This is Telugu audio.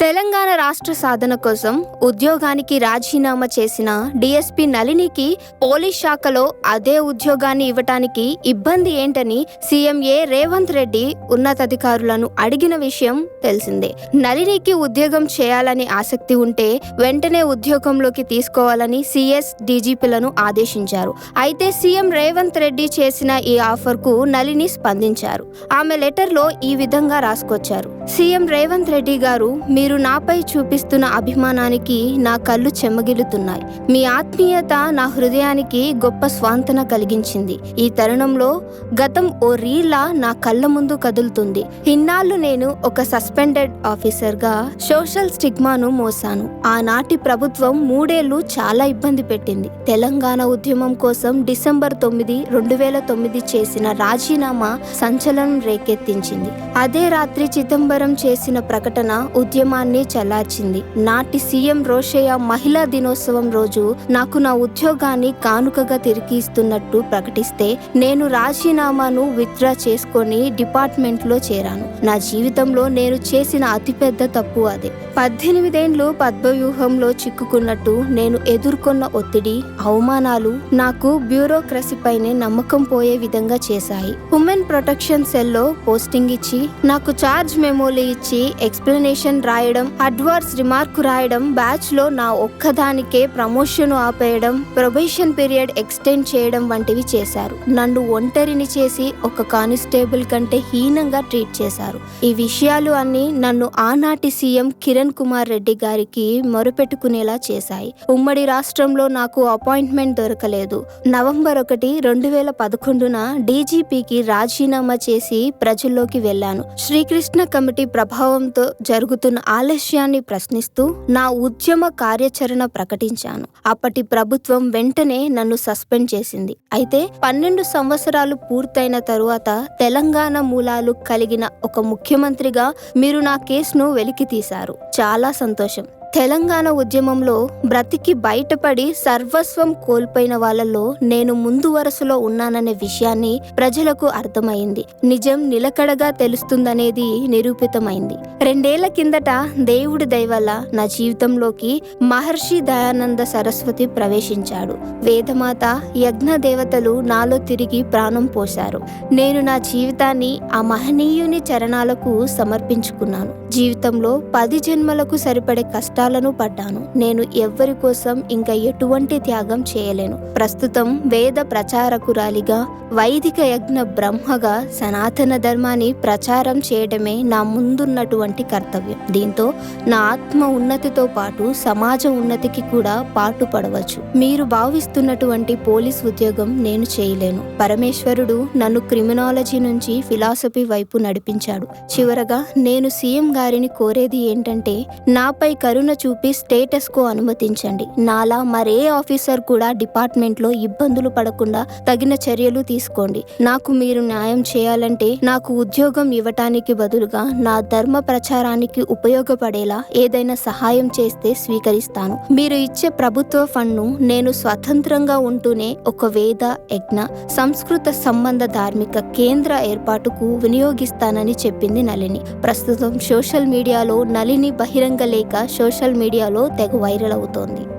తెలంగాణ రాష్ట్ర సాధన కోసం ఉద్యోగానికి రాజీనామా చేసిన డీఎస్పీ నళినికి పోలీస్ శాఖలో అదే ఉద్యోగాన్ని ఇవ్వటానికి ఇబ్బంది ఏంటని సీఎం ఏ రేవంత్ రెడ్డి ఉన్నతాధికారులను అడిగిన విషయం తెలిసిందే. నళినికి ఉద్యోగం చేయాలని ఆసక్తి ఉంటే వెంటనే ఉద్యోగంలోకి తీసుకోవాలని సీఎస్ డీజీపీలను ఆదేశించారు. అయితే సీఎం రేవంత్ రెడ్డి చేసిన ఈ ఆఫర్కు నళిని స్పందించారు. ఆమె లెటర్లో ఈ విధంగా రాసుకొచ్చారు. సీఎం రేవంత్ రెడ్డి గారు మీరు నాపై చూపిస్తున్న అభిమానానికి నా కళ్ళు చెమ్మగిలుతున్నాయి. మీ ఆత్మీయత నా హృదయానికి గొప్ప స్వాంతన కలిగించింది. ఈ తరుణంలో గతం ఓ రీలా నా కళ్ళ ముందు కదులుతుంది. ఇన్నాళ్ళు నేను ఒక సస్పెండెడ్ ఆఫీసర్గా సోషల్ స్టిగ్మాను మోసాను. ఆనాటి ప్రభుత్వం మూడేళ్ళు చాలా ఇబ్బంది పెట్టింది. తెలంగాణ ఉద్యమం కోసం డిసెంబర్ తొమ్మిది రెండు వేల తొమ్మిది చేసిన రాజీనామా సంచలనం రేకెత్తించింది. అదే రాత్రి చిదంబరం చేసిన ప్రకటన ఉద్యమాన్ని చల్లార్చింది. నాటి సీఎం రోషయ్య మహిళా దినోత్సవం రోజు నాకు నా ఉద్యోగాన్ని కానుకగా తిరిగి ఇస్తున్నట్టు ప్రకటిస్తే నేను రాజీనామాను విత్డ్రా చేసుకొని డిపార్ట్మెంట్లో చేరాను. నా జీవితంలో నేను చేసిన అతిపెద్ద తప్పు అదే. పద్దెనిమిదేండ్లు పద్మవ్యూహంలో చిక్కుకున్నట్టు నేను ఎదుర్కొన్న ఒత్తిడి అవమానాలు నాకు బ్యూరోక్రసీపైనే నమ్మకం పోయే విధంగా చేశాయి. ఉమెన్ ప్రొటెక్షన్ సెల్లో పోస్టింగ్ ఇచ్చి నాకు చార్జ్ మెమోలు ఇచ్చి ఎక్స్ప్లెనేషన్ రాయడం అడ్వాన్స్ రిమార్క్ రాయడం బ్యాచ్లో నా ఒక్కదానికే ప్రమోషన్ ఆపేయడం ప్రొబేషన్ పీరియడ్ ఎక్స్టెండ్ చేయడం వంటివి చేశారు. నన్ను ఒంటరిని చేసి ఒక కానిస్టేబుల్ కంటే హీనంగా ట్రీట్ చేశారు. ఈ విషయాలు అన్ని నన్ను ఆనాటి సీఎం కిరణ్ కుమార్ రెడ్డి గారికి మొరపెట్టుకునేలా చేశాయి. ఉమ్మడి రాష్ట్రంలో నాకు అపాయింట్మెంట్ దొరకలేదు. నవంబర్ ఒకటి రెండు వేల పదకొండున డీజీపీకి రాజీనామా చేసి ప్రజల్లోకి వెళ్ళాను. శ్రీకృష్ణ కమిటీ ప్రభావంతో జరుగుతున్న ఆలస్యాన్ని ప్రశ్నిస్తూ నా ఉద్యమ కార్యాచరణ ప్రకటించాను. అప్పటి ప్రభుత్వం వెంటనే నన్ను సస్పెండ్ చేసింది. అయితే పన్నెండు సంవత్సరాలు పూర్తయిన తరువాత తెలంగాణ మూలాలు కలిగిన ఒక ముఖ్యమంత్రిగా మీరు నా కేసును వెలికి తీశారు చాలా సంతోషం. తెలంగాణ ఉద్యమంలో బ్రతికి బయటపడి సర్వస్వం కోల్పోయిన వాళ్ళలో నేను ముందు వరుసలో ఉన్నాననే విషయాన్ని ప్రజలకు అర్థమైంది. నిజం నిలకడగా తెలుస్తుందనేది నిరూపితమైంది. రెండేళ్ళ కిందట దేవుడి దయవల్ల నా జీవితంలోకి మహర్షి దయానంద సరస్వతి ప్రవేశించాడు. వేదమాత యజ్ఞ దేవతలు నాలో తిరిగి ప్రాణం పోశారు. నేను నా జీవితాన్ని ఆ మహనీయుని చరణాలకు సమర్పించుకున్నాను. జీవితంలో పది జన్మలకు సరిపడే కష్టాలను పడ్డాను. నేను ఎవ్వరి కోసం ఇంకా ఎటువంటి త్యాగం చేయలేను. ప్రస్తుతం వేద ప్రచారకురాలిగా వైదిక యజ్ఞ బ్రహ్మగా సనాతన ధర్మాన్ని ప్రచారం చేయడమే నా ముందున్నటువంటి కర్తవ్యం. దీంతో నా ఆత్మ ఉన్నతితో పాటు సమాజ ఉన్నతికి కూడా పాటుపడవచ్చు. మీరు భావిస్తున్నటువంటి పోలీస్ ఉద్యోగం నేను చేయలేను. పరమేశ్వరుడు నన్ను క్రిమినాలజీ నుంచి ఫిలాసఫీ వైపు నడిపించాడు. చివరగా నేను సీఎం గారిని కోరేది ఏంటంటే నాపై కరుణ చూపి స్టేటస్ అనుమతి పాటించండి నాలా మరే ఆఫీసర్ కూడా డిపార్ట్మెంట్లో ఇబ్బందులు పడకుండా తగిన చర్యలు తీసుకోండి. నాకు మీరు న్యాయం చేయాలంటే నాకు ఉద్యోగం ఇవ్వటానికి బదులుగా నా ధర్మ ప్రచారానికి ఉపయోగపడేలా ఏదైనా సహాయం చేస్తే స్వీకరిస్తాను. మీరు ఇచ్చే ప్రభుత్వ ఫండ్ను నేను స్వతంత్రంగా ఉంటూనే ఒక వేద యజ్ఞ సంస్కృత సంబంధ ధార్మిక కేంద్ర ఏర్పాటుకు వినియోగిస్తానని చెప్పింది నళిని. ప్రస్తుతం సోషల్ మీడియాలో నళిని బహిరంగ లేఖ సోషల్ మీడియాలో తెగ వైరల్ అవుతోంది. చేస్తోంది